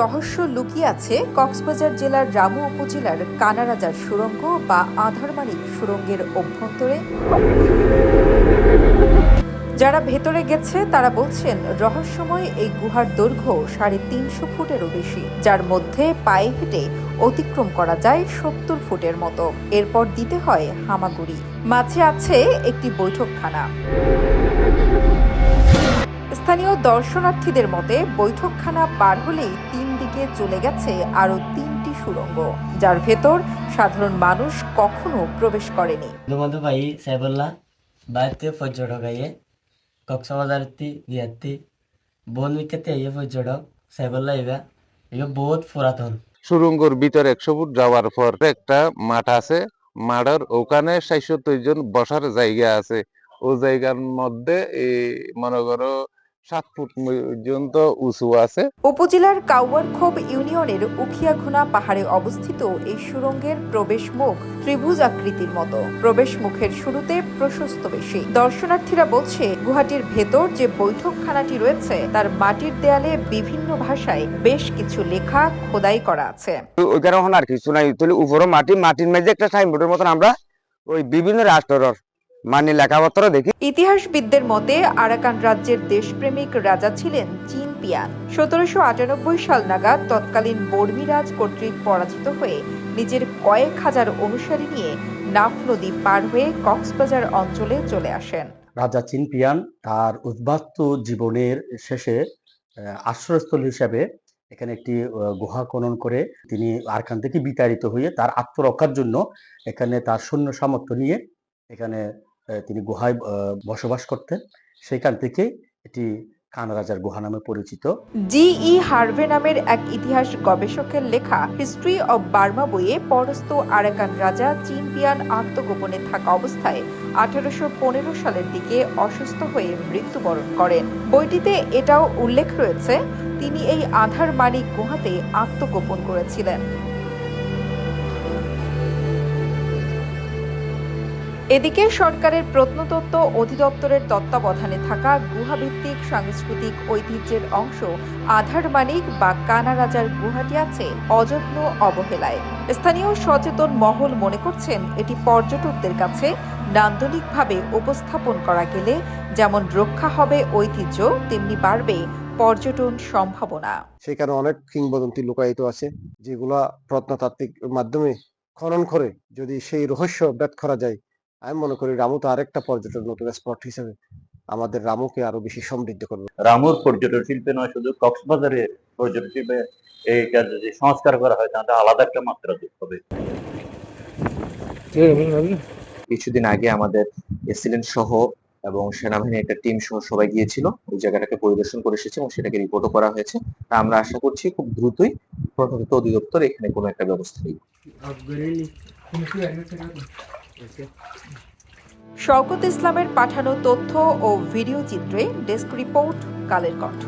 রহস্য লুকিয়ে আছে কক্সবাজার জেলার রামু উপজেলার কানারাজার সুড়ঙ্গ বা আধারমারি সুড়ঙ্গের অভ্যন্তরে। যারা ভেতরে গেছে, তারা বলছেন, রহস্যময় এই গুহার দৈর্ঘ্য সাড়ে তিনশো ফুটেরও বেশি, যার মধ্যে পায়ে হেঁটে অতিক্রম করা যায় সত্তর ফুটের মতো। এরপর দিতে হয় হামাগুড়ি। মাঝে আছে একটি বৈঠকখানা। স্থানীয় দর্শনার্থীদের মতে, বৈঠকখানা পার হলেই তিন দিকে চলে গেছে আরও তিনটি সুড়ঙ্গ যার ভেতর সাধারণ মানুষ কখনো প্রবেশ করেনি। ভাই সাইবুল্লাহ বাইতে পর্যটক আইয়ে কক্সবাজারতি গিয়াতি বন বিখ্যাত আইয়ে পর্যটক সাইবুল্লাহ ইবা এগুলো বহুত পুরাতন। সুরঙ্গর ভিতরে একশো ফুট যাওয়ার পর একটা মাঠ আছে মাঠের ওখানে ষাটসত্তর জন বসার জায়গা আছে। ও জায়গার মধ্যে এই মনে করো সাত ফুট পর্যন্ত উঁচু আছে। উপজেলার কাউয়ারখোপ ইউনিয়নের উখিয়াখুনা পাহাড়ে অবস্থিত এই সুড়ঙ্গের প্রবেশ মুখ ত্রিভুজ আকৃতির মতো। প্রবেশ মুখের শুরুতে প্রশস্ত বেশি। দর্শনার্থীরা বলছে গুহাটির ভেতর যে বৈঠকখানাটি রয়েছে তার মাটির দেয়ালে বিভিন্ন ভাষায় বেশ কিছু লেখা খোদাই করা আছে। ওইখানে আর কিছু নাই। তাহলে উপরে মাটি মাটির মেঝে একটা সাইনবোর্ডের মতন আমরা ওই বিভিন্ন রাষ্ট্রের মানে লেখাপত্র দেখি। ইতিহাসবিদদের মতে আরাকান রাজ্যের দেশপ্রেমিক রাজা ছিলেন চীন পিয়ান। সতেরোশো আটানব্বই সাল নাগাদ তৎকালীন বর্মীরাজ কর্তৃক পরাজিত হয়ে নিজের কয়েক হাজার অনুসারী নিয়ে নাফ নদী পার হয়ে কক্সবাজার অঞ্চলে চলে আসেন। রাজা চিনপিয়ান তার উদ্বাস্ত জীবনের শেষে আশ্রয়স্থল হিসাবে এখানে একটি গুহা খনন করে তিনি আরকান থেকে বিতাড়িত হয়ে তার আত্মরক্ষার জন্য এখানে তার সৈন্য সামর্থ্য নিয়ে এখানে তিনি গুহায় বসবাস করতেন। সেখান থেকে এটি কানরাজার গুহা নামে পরিচিত। জিই হার্ভে নামের এক ইতিহাস গবেষকের লেখা হিস্ট্রি অব বার্মা বইয়ে পরস্ত আরাকান রাজা চীন পিয়ান আত্মগোপনে থাকা অবস্থায় আঠারোশো পনেরো সালের দিকে অসুস্থ হয়ে মৃত্যুবরণ করেন। বইটিতে এটাও উল্লেখ রয়েছে, তিনি এই আধার মানিক গুহাতে আত্মগোপন করেছিলেন। এদিকে সরকারের প্রত্নতত্ত্ব অধিদপ্তরের তত্ত্বাবধানে থাকা গুহাভিত্তিক সাংস্কৃতিক ঐতিহ্যের অংশ আধার মানিক বা কানা রাজার গুহাটি আছে অযত্ন অবহেলায়। স্থানীয় সচেতন মহল মনে করছেন এটি পর্যটকদের কাছে নান্দনিকভাবে উপস্থাপন করা গেলে যেমন রক্ষা হবে ঐতিহ্য, তেমনি বাড়বে পর্যটন সম্ভাবনা। সেখানে অনেক কিংবদন্তি লুকায়িত আছে, যেগুলা প্রত্নতাত্ত্বিক মাধ্যমে খনন করে যদি সেই রহস্য ব্যাত করা যায় আমি মনে করি রামু তো আরেকটা পর্যটন নতুন স্পট হিসেবে আমাদের রামুকে আরও বেশি সমৃদ্ধ করবে। রামুর পর্যটন শিল্পে নয় শুধু কক্সবাজারের পর্যটন শিল্পে এইটা যদি সংস্কার করা হয় তাহলে আলাদা একটা মাত্রা যোগ হবে। কিছুদিন আগে আমাদের এসিলেন সহ এবং সেনাবাহিনীর একটা টিম সহ সবাই গিয়েছিল ওই জায়গাটাকে পরিদর্শন করে এসেছে এবং সেটাকে রিপোর্টও করা হয়েছে। তা আমরা আশা করছি খুব দ্রুতই প্রত্নতত্ত্ব অধিদপ্তর এখানে কোনো একটা ব্যবস্থা নেবে। শওকত ইসলামের পাঠানো তথ্য ও ভিডিও চিত্রে ডেস্ক রিপোর্ট কালের কণ্ঠ।